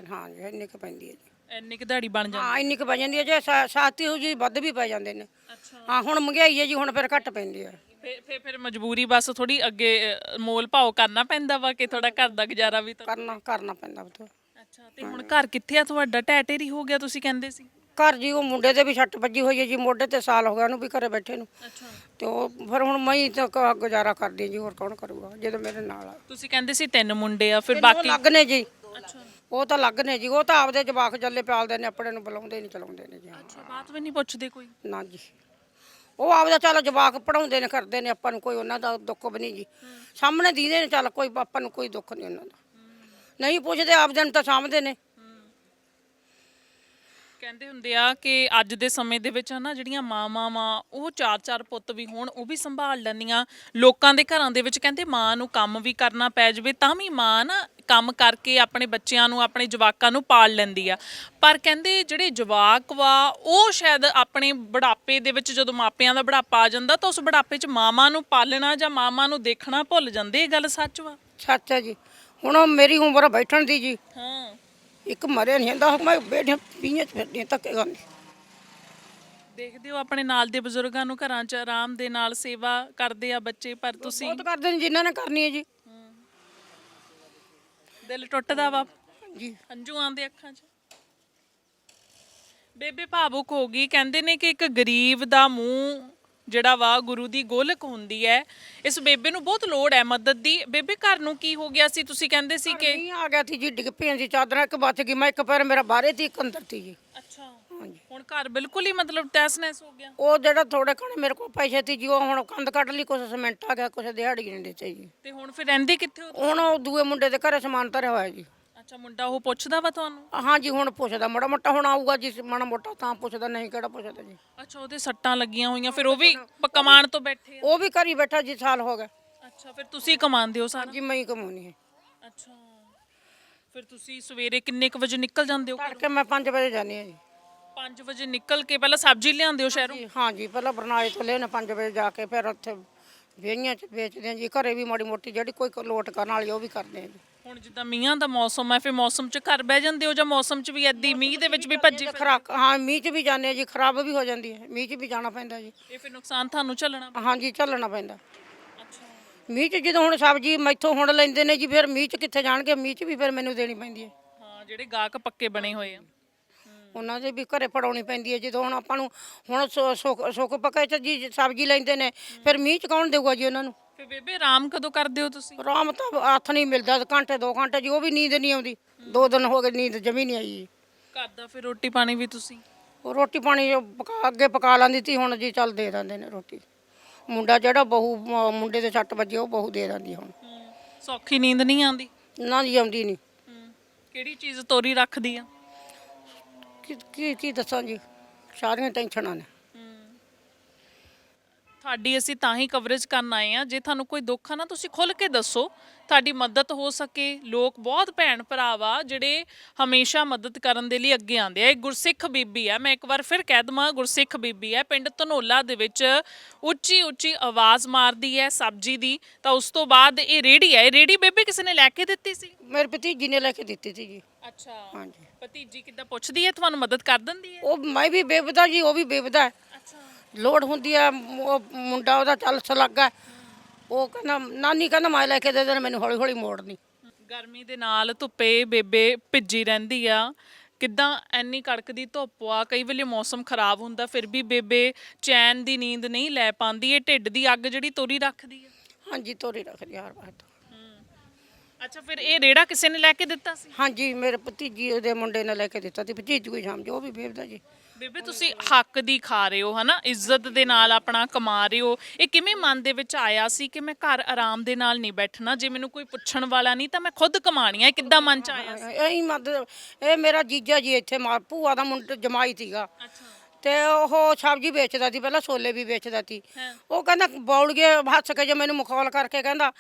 ਹਾਂ ਜੀ ਇੰਨੀ ਕੁ ਪੈਂਦੀ ਹੈ ਜੀ। ਇੰਨੀ ਕੁ ਦਿਹਾੜੀ ਬਣ ਜਾਂਦੀ? ਹਾਂ ਇੰਨੀ ਕੁ ਪੈ ਜਾਂਦੀ ਹੈ ਜੇ ਸਾ- ਸਾਥੀ ਹੋ ਜੀ ਵੱਧ ਵੀ ਪੈ ਜਾਂਦੇ ਨੇ। ਅੱਛਾ। ਹਾਂ ਹੁਣ ਮਹਿੰਗਾਈ ਹੈ ਜੀ ਹੁਣ ਫਿਰ ਘੱਟ ਪੈਂਦੀ ਹੈ। ਫਿਰ ਫਿਰ ਫਿਰ ਮਜਬੂਰੀ ਬਸ ਥੋੜੀ ਅੱਗੇ ਅ, ਮੋਲ ਭਾਓ ਕਰਨਾ ਪੈਂਦਾ ਵਾ ਕਿ ਥੋੜਾ ਘਰ ਦਾ ਗੁਜ਼ਾਰਾ ਵੀ ਤਾਂ? ਕਰਨਾ ਕਰਨਾ ਪੈਂਦਾ ਬਤ ਅੱਛਾ ਤੇ ਹੁਣ ਘਰ ਕਿੱਥੇ ਆ ਤੁਹਾਡਾ? ਢੇਰੀ ਹੋ ਗਿਆ ਤੁਸੀਂ ਕਹਿੰਦੇ ਸੀ? ਘਰ ਜੀ ਉਹ ਮੁੰਡੇ ਦੇ ਵੀ ਛੱਟ ਵੱਜੀ ਹੋਈ ਹੈ ਜੀ ਮੋਢੇ ਤੇ ਸਾਲ ਹੋ ਗਿਆ ਉਹਨੂੰ ਵੀ ਘਰੇ ਬੈਠੇ ਨੂੰ। ਅੱਛਾ। ਤੇ ਉਹ ਫਿਰ ਹੁਣ ਮੈਂ ਹੀ ਤਾਂ ਕ- ਗੁਜ਼ਾਰਾ ਕਰਦੀ ਹਾਂ ਜੀ ਹੋਰ ਕੌਣ ਕਰੂਗਾ ਜਦੋਂ ਮੇਰੇ ਨਾਲ ਆ। ਤੁਸੀਂ ਕਹਿੰਦੇ ਸੀ ਤਿੰਨ ਮੁੰਡੇ ਆ ਫਿਰ ਬਾਕੀ ਲੱਗ ਨੇ ਜੀ। ਅੱਛਾ। ਉਹ ਤਾਂ ਲੱਗ ਨੇ ਜੀ ਉਹ ਤਾਂ ਆਪਦੇ ਜਵਾਕ ਜੱਲੇ ਪਾਲਦੇ ਨੇ ਆਪਣੇ ਨੂੰ ਬੁਲਾਉਂਦੇ ਨਹੀਂ ਚਲਾਉਂਦੇ ਨੇ ਜੀ। ਅੱਛਾ ਬਾਤ ਵੀ ਨਹੀਂ ਪੁੱਛਦੇ ਕੋਈ? ਨਾ ਜੀ। ਉਹ ਆਪਦਾ ਚੱਲ ਜਵਾਕ ਪੜਾਉਂਦੇ ਨੇ ਕਰਦੇ ਨੇ ਆਪਾਂ ਨੂੰ ਕੋਈ ਉਹਨਾਂ ਦਾ ਦੁੱਖ ਵੀ ਨਹੀਂ ਜੀ। ਸਾਹਮਣੇ ਦੀਦੇ ਨੇ ਚੱਲ ਕੋਈ ਆਪਾਂ ਨੂੰ ਕੋਈ ਦੁੱਖ ਨਹੀਂ ਉਹਨਾਂ ਦਾ। ਨਹੀਂ ਪੁੱਛਦੇ ਆਪਦੇ ਨੂੰ ਤਾਂ ਸਾਂਭਦੇ ਨੇ। ਕਹਿੰਦੇ ਹੁੰਦੇ ਆ ਕਿ ਅੱਜ ਦੇ ਸਮੇਂ ਦੇ ਵਿੱਚ ਹਨਾ ਜਿਹੜੀਆਂ ਮਾਵਾਂ ਮਾਂ ਉਹ ਚਾਰ ਚਾਰ ਪੁੱਤ ਵੀ ਹੋਣ ਉਹ ਵੀ ਸੰਭਾਲ ਲੈਂਦੀਆਂ। ਲੋਕਾਂ ਦੇ ਘਰਾਂ ਦੇ ਵਿੱਚ ਕਹਿੰਦੇ ਮਾਂ ਨੂੰ ਕੰਮ ਵੀ ਕਰਨਾ ਪੈ ਜਾਵੇ ਤਾਂ ਵੀ ਮਾਂ ਨਾ ਕੰਮ ਕਰਕੇ ਆਪਣੇ ਬੱਚਿਆਂ ਨੂੰ ਆਪਣੇ ਜਵਾਕਾਂ ਨੂੰ ਪਾਲ ਲੈਂਦੀ ਆ। ਪਰ ਕਹਿੰਦੇ ਜਿਹੜੇ ਜਵਾਕ ਵਾ ਉਹ ਸ਼ਾਇਦ ਆਪਣੇ ਬੁਢਾਪੇ ਦੇ ਵਿੱਚ ਜਦੋਂ ਮਾਪਿਆਂ ਦਾ ਬੁਢਾਪਾ ਆ ਜਾਂਦਾ ਤਾਂ ਉਸ ਬੁਢਾਪੇ 'ਚ ਮਾਵਾਂ ਨੂੰ ਪਾਲਣਾ ਜਾਂ ਮਾਵਾਂ ਨੂੰ ਦੇਖਣਾ ਭੁੱਲ ਜਾਂਦੇ ਇਹ ਗੱਲ ਸੱਚ ਵਾ? ਸੱਚ ਹੈ ਜੀ। ਹੁਣ ਉਹ ਮੇਰੀ ਉਮਰ ਬੈਠਣ ਦੀ ਜੀ। ਹਾਂ। ਇੱਕ ਮਰਿਆ ਨਹੀਂ ਹੁੰਦਾ ਮੈਂ ਬੈਠੇ ਪੀਆਂ ਚ ਫਿਰਦੀ ਧੱਕੇ ਗਾਂਦੀ ਦੇਖਦੇ ਹੋ ਆਪਣੇ ਨਾਲ ਦੇ ਬਜ਼ੁਰਗਾਂ ਨੂੰ ਘਰਾਂ 'ਚ ਆਰਾਮ ਦੇ ਨਾਲ ਸੇਵਾ ਕਰਦੇ ਆ ਬੱਚੇ ਪਰ ਤੁਸੀਂ ਬਹੁਤ ਕਰਦੇ ਨੇ ਜਿਨ੍ਹਾਂ ਨੇ ਕਰਨੀ ਹੈ ਜੀ। ਦਿਲ ਟੁੱਟਦਾ ਵਾ। ਜੀ। ਹੰਝੂ ਆਉਂਦੇ ਅੱਖਾਂ 'ਚ। ਬੇਬੇ ਭਾਵੁਕ ਹੋ ਗਈ। ਕਹਿੰਦੇ ਨੇ ਕਿ ਇੱਕ ਗਰੀਬ ਦਾ ਮੂੰਹ ਜਿਹੜਾ ਵਾ ਗੁਰੂ ਦੀ ਗੋਲਕ ਹੁੰਦੀ ਹੈ ਇਸ ਬੇਬੇ ਨੂੰ ਬਹੁਤ ਲੋੜ ਹੈ ਮਦਦ ਦੀ। ਬੇਬੇ ਘਰ ਨੂੰ ਕੀ ਹੋ ਗਿਆ ਸੀ? ਤੁਸੀਂ ਕਹਿੰਦੇ ਸੀ ਕਿ ਨਹੀਂ ਆ ਗਿਆ ਸੀ ਜੀ ਡਿੱਗ ਪਈਆਂ ਸੀ ਚਾਦਰਾਂ। ਇੱਕ ਬਚ ਗਈ। ਮੈਂ ਇੱਕ ਪੈਰ ਮੇਰਾ ਬਾਹਰੇ ਸੀ ਇੱਕ ਅੰਦਰ ਸੀ ਜੀ। ਅੱਛਾ। ਹੁਣ ਘਰ ਬਿਲਕੁਲ ਹੀ ਮਤਲਬ ਤੈਸ-ਨੈਸ ਹੋ ਗਿਆ। ਉਹ ਜਿਹੜਾ ਥੋੜੇ ਕਣੇ ਮੇਰੇ ਕੋਲ ਪੈਸੇ ਸੀ ਜੀ ਉਹ ਹੁਣ ਕੰਧ ਕੱਢ ਲਈ ਕੁਛ ਸੀਮੈਂਟ ਆ ਗਿਆ ਕੁਛ ਦਿਹਾੜੀ ਨਹੀਂ ਦਿੱਤੇ ਜੀ। ਤੇ ਹੁਣ ਫਿਰ ਰਹਿੰਦੇ ਕਿੱਥੇ ਹੋ ਹੁਣ ਉਹ ਦੂਏ ਮੁੰਡੇ ਦੇ ਘਰੇ ਸਮਾਨ ਧਰਿਆ ਹੋਇਆ ਜੀ। ਅੱਛਾ ਮੁੰਡਾ ਉਹ ਪੁੱਛਦਾ ਵਾ ਤੁਹਾਨੂੰ? ਹਾਂ ਜੀ ਹੁਣ ਪੁੱਛਦਾ ਮਾੜਾ ਮੋਟਾ ਹੁਣ ਆਊਗਾ ਜੀ ਮਾੜਾ ਮੋਟਾ ਤਾਂ ਪੁੱਛਦਾ ਨਹੀਂ ਕਿਹੜਾ ਪੁੱਛਦਾ ਜੀ। ਅੱਛਾ ਉਹਦੇ ਸੱਟਾਂ ਲੱਗੀਆਂ ਹੋਈਆਂ ਫਿਰ ਉਹ ਵੀ ਪ- ਕਮਾਉਣ ਤੋਂ ਬੈਠੇ ਆ। ਉਹ ਵੀ ਘਰੀ ਬੈਠਾ ਜੀ ਸਾਲ ਹੋ ਗਿਆ। ਅੱਛਾ ਫਿਰ ਤੁਸੀਂ ਕਮਾਉਂਦੇ ਹੋ ਸਾਰਾ? ਜੀ ਮੈਂ ਹੀ ਕਮਾਉਣੀ ਹੈ। ਅੱਛਾ। ਫਿਰ ਤੁਸੀਂ ਸਵੇਰੇ ਕਿੰਨੇ ਕੁ ਵਜੇ ਨਿਕਲ ਜਾਂਦੇ ਹੋ ਤੜਕੇ ਮੈਂ 5 ਵਜੇ ਜਾਂਦੀ ਹਾਂ ਜੀ। 5 ਵਜੇ ਨਿਕਲ ਕੇ ਪਹਿਲਾਂ ਸਬਜ਼ੀ ਲਿਆਉਂਦੇ ਹੋ ਸ਼ਹਿਰੋਂ? ਜੀ, ਹਾਂ ਜੀ ਪਹਿਲਾਂ ਬਰਨਾਲੇ ਤੋਂ ਲੈਣਾ 5 ਵਜੇ ਜਾ ਕੇ ਫਿਰ ਉੱਥੇ ਵੇਹੀਆਂ ਚ ਵੇਚਦੇ ਹਾਂ ਜੀ ਘਰੇ ਵੀ ਮਾੜੀ ਮੋਟੀ ਜਿਹੜੀ ਕੋਈ ਲੋਟ ਕਰਨ ਵਾਲੀ ਉਹ ਵੀ ਕਰਦੇ ਹਾਂ ਜੀ। ਹੁਣ ਜਿੱਦਾਂ ਮੀਂਹਾਂ ਦਾ ਮੌਸਮ ਹੈ ਫਿਰ ਮੌਸਮ 'ਚ ਘਰ ਬਹਿ ਜਾਂਦੇ ਹੋ ਜਾਂ ਮੌਸਮ 'ਚ ਵੀ ਐਦੀ ਮੀਂਹ ਦੇ ਵਿੱਚ ਵੀ ਭੱਜੀ ਖਰਾਕ ਹਾਂ ਮੀਂਹ ਚ ਵੀ ਜਾਂਦੇ ਹਾਂ ਜੀ ਖਰਾਬ ਵੀ ਹੋ ਜਾਂਦੀ ਹੈ ਮੀਂਹ ਚ ਵੀ ਜਾਣਾ ਪੈਂਦਾ ਜੀ। ਇਹ ਫਿਰ ਨੁਕਸਾਨ ਤੁਹਾਨੂੰ ਝੱਲਣਾ ਹਾਂ ਜੀ ਚੱਲਣਾ ਪੈਂਦਾ। ਅੱਛਾ। ਮੀਂਹ ਚ ਜਦੋਂ ਹੁਣ ਸਬਜ਼ੀ ਮੈਥੋਂ ਹੁਣ ਲੈਂਦੇ ਨੇ ਜੀ ਫਿਰ ਮੀਂਹ ਚ ਕਿੱਥੇ ਜਾਣਗੇ ਮੀਂਹ ਚ ਵੀ ਫਿਰ ਮੈਨੂੰ ਦੇਣੀ ਪੈਂਦੀ ਹੈ। ਹਾਂ ਜਿਹੜੇ ਗਾਹਕ ਪੱਕੇ ਬਣੇ ਹੋਏ ਆ। ਉਹਨਾਂ ਦੇ ਵੀ ਘਰੇ ਫੜਾਉਣੀ ਪੈਂਦੀ ਹੈ। ਜਦੋਂ ਹੁਣ ਆਪਾਂ ਨੂੰ ਹੁਣ ਸੁ- ਸੁੱਕ ਸੁੱਕ ਪੱਕੇ ਚ ਜੀ ਸਬਜ਼ੀ ਲੈਂਦੇ ਨੇ ਫਿਰ ਮੀਂਹ ਚ ਕੌਣ ਦੇਊਗਾ ਜੀ ਉਹਨਾਂ ਨੂੰ? ਫਿਰ ਬੇਬੇ ਆਰਾਮ ਕਦੋਂ ਕਰਦੇ ਹੋ ਤੁਸੀਂ? ਆਰਾਮ ਤਾਂ ਹੱਥ ਨਹੀਂ ਮਿਲਦਾ ਘੰਟੇ ਦੋ ਘੰਟੇ ਜੀ ਉਹ ਵੀ ਨੀਂਦ ਨਹੀਂ ਆਉਂਦੀ। ਦੋ ਦਿਨ ਹੋ ਗਏ ਨੀਂਦ ਜਮੀ ਨਹੀਂ ਆਈ। ਜੀ ਘਰ ਦਾ ਫਿਰ ਰੋਟੀ ਪਾਣੀ ਵੀ ਤੁਸੀਂ? ਉਹ ਰੋਟੀ ਪਾਣੀ ਪਕਾ ਅੱਗੇ ਪਕਾ ਲੈਂਦੀ ਤੀ ਹੁਣ ਜੀ ਚੱਲ ਦੇ ਦਿੰਦੇ ਨੇ ਰੋਟੀ। ਮੁੰਡਾ ਜਿਹੜਾ ਬਹੂ ਮ- ਮੁੰਡੇ ਦੇ ਸੱਟ ਵੱਜੇ ਉਹ ਬਹੂ ਦੇ ਦਿੰਦੀ ਹੁਣ। ਸੌਖੀ ਨੀਂਦ ਨਹੀਂ ਆਉਂਦੀ? ਨਾ ਜੀ ਆਉਂਦੀ ਨਹੀਂ। ਕਿਹੜੀ ਚੀਜ਼ ਤੋਰੀ ਰੱਖਦੀ ਆ? ਕੀ ਕੀ ਕੀ ਦੱਸਾਂ ਜੀ? ਸਾਰੀਆਂ ਟੈਨਸ਼ਨਾਂ ਨੇ। ਤੁਹਾਡੀ ਅਸੀਂ ਤਾਂ ਹੀ ਕਵਰੇਜ ਕਰਨ ਆਏ ਆ ਜੇ ਤੁਹਾਨੂੰ ਕੋਈ ਦੁੱਖ ਆ ਨਾ ਤੁਸੀਂ ਖੁੱਲ ਕੇ ਦੱਸੋ। ਤੁਹਾਡੀ ਮਦਦ ਹੋ ਸਕੇ। ਲੋਕ ਬਹੁਤ ਭੈਣ ਭਰਾ ਵਾ ਜਿਹੜੇ ਹਮੇਸ਼ਾ ਮਦਦ ਕਰਨ ਦੇ ਲਈ ਅੱਗੇ ਆਉਂਦੇ ਆ। ਇਹ ਗੁਰਸਿੱਖ ਬੀਬੀ ਆ। ਮੈਂ ਇੱਕ ਵਾਰ ਫਿਰ ਕਹਿ ਦਵਾਂ ਗੁਰਸਿੱਖ ਬੀਬੀ ਹੈ ਪਿੰਡ ਧਨੋਲਾ ਦੇ ਵਿੱਚ ਉੱਚੀ ਉੱਚੀ ਆਵਾਜ਼ ਮਾਰਦੀ ਹੈ ਸਬਜ਼ੀ ਦੀ। ਤਾਂ ਉਸ ਤੋਂ ਬਾਅਦ ਇਹ ਰੇੜੀ ਹੈ ਇਹ ਰੇੜੀ ਬੇਬੇ ਕਿਸੇ ਨੇ ਲੈ ਕੇ ਦਿੱਤੀ ਸੀ? ਮੇਰੇ ਭਤੀਜੀ ਨੇ ਲੈ ਕੇ ਦਿੱਤੀ ਸੀ ਜੀ ਅੱਛਾ। ਹਾਂਜੀ। ਭਤੀਜੀ ਕਿੱਦਾਂ ਪੁੱਛਦੀ ਹੈ ਤੁਹਾਨੂੰ ਮਦਦ ਕਰ ਦਿੰਦੀ ਹੈ? ਉਹ ਮੈਂ ਵੀ ਬੇਵਦਾ ਜੀ ਉਹ ਵੀ ਬੇਵਦਾ। ਹੈ ਅੱਛਾ। ਲੋੜ ਹੁੰਦੀ ਆ ਉਹ ਮੁੰਡਾ ਉਹਦਾ ਚੱਲ ਸਲਾਗਾ। ਉਹ ਕਹਿੰਦਾ ਨਾਨੀ ਕਹਿੰਦਾ ਮੈਂ ਲੈ ਕੇ ਦੇ ਦੇਣਾ ਮੈਨੂੰ ਹੌਲੀ ਹੌਲੀ ਮੋੜਨੀ ਗਰਮੀ ਦੇ ਨਾਲ ਧੁੱਪੇ ਬੇਬੇ ਭਿੱਜੀ ਰਹਿੰਦੀ ਆ। ਕਿੱਦਾਂ ਐਨੀ ਕੜਕਦੀ ਧੁੱਪ ਆ ਕਈ ਵੇਲੇ ਮੌਸਮ ਖਰਾਬ ਹੁੰਦਾ ਫਿਰ ਵੀ ਬੇਬੇ ਚੈਨ ਦੀ ਨੀਂਦ ਨਹੀਂ ਲੈ ਪਾਉਂਦੀ ਇਹ ਢਿੱਡ ਦੀ ਅੱਗ ਜਿਹੜੀ ਤੋਰੀ ਰੱਖਦੀ ਆ। ਹਾਂਜੀ ਤੋਰੀ ਰੱਖਦੀ ਹਰ ਵਾਰ ਅੱਛਾ ਫਿਰ ਇਹ ਰੇੜਾ ਕਿਸੇ ਨੇ ਲੈ ਕੇ ਦਿੱਤਾ ਸੀ? ਹਾਂਜੀ ਮੇਰੇ ਭਤੀਜੀ ਉਹਦੇ ਮੁੰਡੇ ਨੇ ਲੈ ਕੇ ਦਿੱਤਾ ਸੀ ਭਤੀਜੀ ਕੋਈ ਸਮਝੋ ਉਹ ਵੀ ਬੇਵਦਾ ਜੀ। ਬੇਬੇ ਤੁਸੀਂ ਹੱਕ ਦੀ ਖਾ ਰਹੇ ਹੋ ਹਨਾ? ਇੱਜ਼ਤ ਦੇ ਨਾਲ ਆਪਣਾ ਕਮਾ ਰਹੇ ਹੋ। ਇਹ ਕਿਵੇਂ ਮਨ ਦੇ ਵਿੱਚ ਆਇਆ ਸੀ ਕਿ ਮੈਂ ਘਰ ਆਰਾਮ ਦੇ ਨਾਲ ਨਹੀਂ ਬੈਠਣਾ? ਜੇ ਮੈਨੂੰ ਕੋਈ ਪੁੱਛਣ ਵਾਲਾ ਨਹੀਂ ਤਾਂ ਮੈਂ ਖੁਦ ਕਮਾਣੀ ਆ। ਇਹ ਕਿੱਦਾਂ ਮਨ ਚ ਆਇਆ ਸੀ? ਇਹੀ ਮਦਦ ਇਹ ਮੇਰਾ ਜੀਜਾ ਜੀ ਇੱਥੇ ਮਾਂ ਭੂਆ ਦਾ ਮੁੰਡਾ ਜਮਾਈ ਸੀਗਾ। ਅੱਛਾ। ਤੇ ਉਹ ਸਬਜ਼ੀ ਵੇਚਦਾ ਸੀ ਪਹਿਲਾਂ ਛੋਲੇ ਵੀ ਵੇਚਦਾ ਸੀ। ਉਹ ਕਹਿੰਦਾ ਬੌਲ ਗਿਆ ਹੱਸ ਕੇ ਜੇ ਮੈਨੂੰ ਮਖੌਲ ਕਰਕੇ ਕਹਿੰਦਾ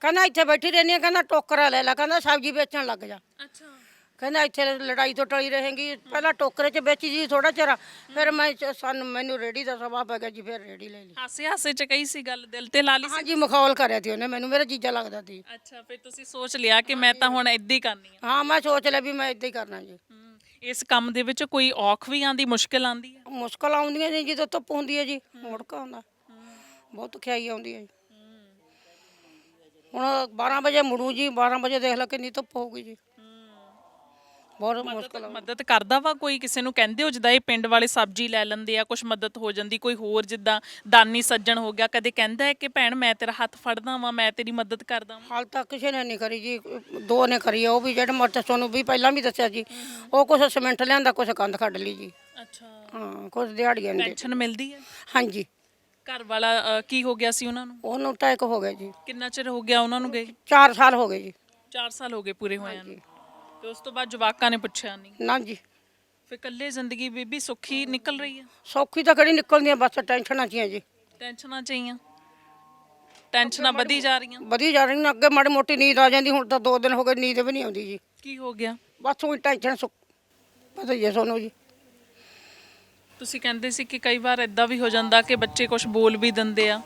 ਕਹਿੰਦਾ ਇੱਥੇ ਬੈਠੀ ਰਹਿੰਦੀ ਆ ਕਹਿੰਦਾ ਟੋਕਰਾ ਲੈ ਲੈ ਕਹਿੰਦਾ ਸਬਜ਼ੀ ਵੇਚਣ ਲੱਗ ਜਾ। ਅੱਛਾ। ਕਹਿੰਦਾ ਇੱਥੇ ਲੜਾਈ ਤੋਂ ਟਲੀ ਰਹੇਗੀ ਪਹਿਲਾਂ ਟੋਕਰੇ 'ਚ ਵੇਚੀ ਜੀ ਥੋੜਾ ਚਿਰ ਫਿਰ ਮੈਂ ਚ- ਸਾਨੂੰ ਮੈਨੂੰ ਰੇੜੀ ਦਾ ਸਵਾ ਪੈ ਗਿਆ ਜੀ ਫਿਰ ਰੇੜੀ ਲੈ ਲਈ। ਹਾਸੇ ਹਾਸੇ ਚ ਕਹੀ ਸੀ ਗੱਲ ਦਿਲ ਤੇ ਲਾ ਲਈ ਸੀ? ਹਾਂਜੀ ਮਖੌਲ ਕਰਿਆ ਸੀ ਉਹਨੇ ਮੈਨੂੰ ਮੇਰਾ ਜੀਜਾ ਲੱਗਦਾ ਸੀ। ਅੱਛਾ ਫਿਰ ਤੁਸੀਂ ਸੋਚ ਲਿਆ ਕਿ ਮੈਂ ਤਾਂ ਹੁਣ ਏਦਾਂ ਹੀ ਕਰਨੀ ਆ। ਹਾਂ ਮੈਂ ਸੋਚ ਲਿਆ ਵੀ ਮੈਂ ਇਦਾਂ ਹੀ ਕਰਨਾ ਜੀ। ਇਸ ਕੰਮ ਦੇ ਵਿੱਚ ਕੋਈ ਔਖ ਵੀ ਆਂਦੀ ਮੁਸ਼ਕਲ ਆਂਦੀ ਹੈ? ਮੁਸ਼ਕਲ ਆਉਂਦੀਆਂ ਨੇ ਜਦੋਂ ਧੁੱਪ ਹੁੰਦੀ ਹੈ ਜੀ ਮੁੜਕਾ ਆਉਂਦਾ ਬਹੁਤ ਖਿਆਈ ਆਉਂਦੀ ਹੈ ਜੀ। ਹੁਣ 12 ਵਜੇ ਮੁੜੂ ਜੀ 12 ਵਜੇ ਦੇਖ ਲੈ ਕਿੰਨੀ ਧੁੱਪ ਹੋਊਗੀ ਜੀ। ਬਹੁਤ ਮੁਸ਼ਕਲ ਮਦਦ ਕਰਦਾ ਵਾ ਕੋਈ? ਕਿਸੇ ਨੂੰ ਕਹਿੰਦੇ ਹੋ ਜਿੱਦਾਂ ਇਹ ਪਿੰਡ ਵਾਲੇ ਸਬਜ਼ੀ ਲੈ ਲੈਂਦੇ ਆ ਕੁਝ ਮਦਦ ਹੋ ਜਾਂਦੀ? ਕੋਈ ਹੋਰ ਜਿੱਦਾਂ ਦਾਨੀ ਸੱਜਣ ਹੋ ਗਿਆ ਕਦੇ ਕਹਿੰਦਾ ਹੈ ਕਿ ਭੈਣ ਮੈਂ ਤੇਰਾ ਹੱਥ ਫੜਦਾ ਵਾਂ ਮੈਂ ਤੇਰੀ ਮਦਦ ਕਰਦਾ ਵਾਂ? ਹਾਲ ਤੱਕ ਕਿਸੇ ਨੇ ਨਹੀਂ ਕਰੀ ਜੀ। ਦੋ ਨੇ ਕਰੀ ਆ ਉਹ ਵੀ ਜਿਹੜੇ ਮਰਦ ਤੁਹਾਨੂੰ ਵੀ ਪਹਿਲਾਂ ਵੀ ਦੱਸਿਆ ਜੀ। ਉਹ ਕੁਛ ਸਿਮੈਂਟ ਲਿਆਂਦਾ ਕੁਛ ਕੰਧ ਕੱਢ ਲਈ ਜੀ। ਅੱਛਾ। ਹਾਂ ਕੁਛ ਦਿਹਾੜੀਆਂ ਨੇ ਪੈਨਸ਼ਨ ਮਿਲਦੀ ਹੈ? ਹਾਂਜੀ। ਘਰ ਵਾਲਾ ਅ, ਕੀ ਹੋ ਗਿਆ ਸੀ ਉਹਨਾਂ ਨੂੰ? ਉਹਨੂੰ ਟੈਕ ਹੋ ਗਿਆ ਜੀ। ਕਿੰਨਾ ਚਿਰ ਹੋ ਗਿਆ ਉਹਨਾਂ ਨੂੰ ਗਏ? 4 ਸਾਲ ਹੋ ਗਏ ਜੀ। 4 ਸਾਲ ਹੋ ਗਏ ਪੂਰੇ ਹੋਇਆਂ ਨੂੰ। ਤੇ ਉਸ ਤੋਂ ਬਾਅਦ ਜਵਾਕਾਂ ਨੇ ਪੁੱਛਿਆ ਨਹੀਂ ਨਾ ਜੀ। ਫਿਰ ਇਕੱਲੇ ਜ਼ਿੰਦਗੀ ਬੀਬੀ ਸੁੱਖੀ ਨਿਕਲ ਰਹੀ ਹੈ ਸੌਖੀ ਤਾਂ ਕਿਹੜੀ ਨਿਕਲਦੀ ਆ ਬਸ ਟੈਨਸ਼ਨਾਂ ਚ ਹੀ ਆ ਜੀ। ਟੈਨਸ਼ਨਾਂ ਚਾਹੀਆਂ ਟੈਨਸ਼ਨਾਂ ਵਧੀ ਜਾ ਰਹੀਆਂ। ਵਧੀ ਜਾ ਰਹੀ ਨੇ ਅੱਗੇ ਮਾੜੀ ਮੋਟੀ ਨੀਂਦ ਆ ਜਾਂਦੀ ਹੁਣ ਤਾਂ 2 ਦਿਨ ਹੋ ਗਏ ਨੀਂਦ ਵੀ ਨਹੀਂ ਆਉਂਦੀ ਜੀ। ਕੀ ਹੋ ਗਿਆ? ਬਸ ਉਹੀ ਟੈਨਸ਼ਨ ਸੁੱਕ ਪਤਾ ਹੀ ਹੈ ਤੁਹਾਨੂੰ ਜੀ। ਤੁਸੀਂ ਕਹਿੰਦੇ ਸੀ ਕਿ ਕਈ ਵਾਰ ਇਦਾਂ ਵੀ ਹੋ ਜਾਂਦਾ ਕਿ ਬੱਚੇ ਕੁਝ ਬੋਲ ਵੀ ਦਿੰਦੇ ਆ